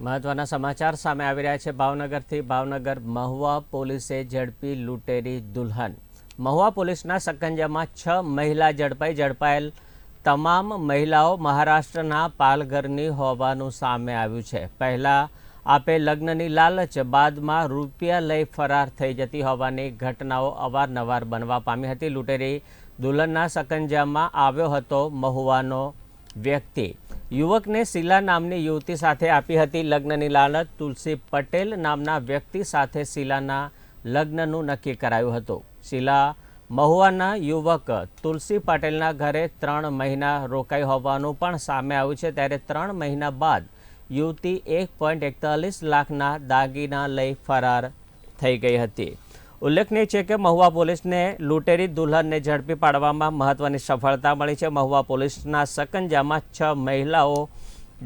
મહત્વના સમાચાર સામે આવી રહ્યા છે. ભાવનગરથી ભાવનગર મહુવા પોલીસે ઝડપી લૂંટેરી દુલ્હન. મહુવા પોલીસના સકંજામાં છ મહિલા ઝડપાઈ ઝડપાયેલ તમામ મહિલાઓ મહારાષ્ટ્રના પાલઘરની હોવાનું સામે આવ્યું છે. પહેલાં આપે લગ્નની લાલચ, બાદમાં રૂપિયા લઈ ફરાર થઈ જતી હોવાની ઘટનાઓ અવારનવાર બનવા પામી હતી. લૂંટેરી દુલ્હનના સકંજામાં આવ્યો હતો મહુવાનો વ્યક્તિ. યુવકને શીલા નામની યુવતી સાથે આપી હતી લગ્નની લાલચ. તુલસી પટેલ નામના વ્યક્તિ સાથે શીલાના લગ્નનું નક્કી કરાયું હતું. શીલા મહુવાના યુવક તુલસી પટેલના ઘરે ત્રણ મહિના રોકાઈ હોવાનું પણ સામે આવ્યું છે. ત્યારે ત્રણ મહિના બાદ યુવતી એક પોઈન્ટ એકતાલીસ લાખના દાગીના લઈ ફરાર થઈ ગઈ હતી. ઉલ્લેખનીય છે કે મહુવા પોલીસને લૂંટેરી દુલ્હનને ઝડપી પાડવામાં મહત્વની સફળતા મળી છે. મહુવા પોલીસના સકંજામાં છ મહિલાઓ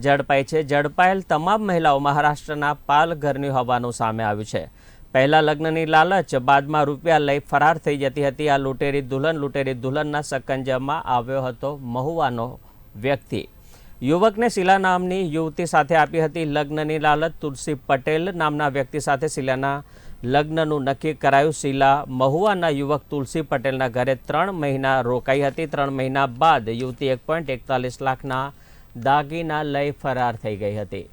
ઝડપાઈ છે. ઝડપાયેલ તમામ મહિલાઓ મહારાષ્ટ્રના પાલઘરની હોવાનું સામે આવ્યું છે. પહેલાં લગ્નની લાલચ, બાદમાં રૂપિયા લઈ ફરાર થઈ જતી હતી. આ લૂંટેરી દુલ્હન લૂંટેરી દુલ્હનના સકંજામાં આવ્યો હતો મહુવાનો વ્યક્તિ. યુવકને શીલા નામની યુવતી સાથે આપી હતી. લગ્નની લાલચ તુલસી પટેલ નામના વ્યક્તિ સાથે શીલાના લગ્નનું નક્કી કરાયું. શીલા મહુવાના યુવક તુલસી પટેલના ઘરે ત્રણ મહિના રોકાઈ હતી. ત્રણ મહિના બાદ યુવતી એક પોઈન્ટ એકતાલીસ લાખના દાગીના લઈ ફરાર થઈ ગઈ હતી.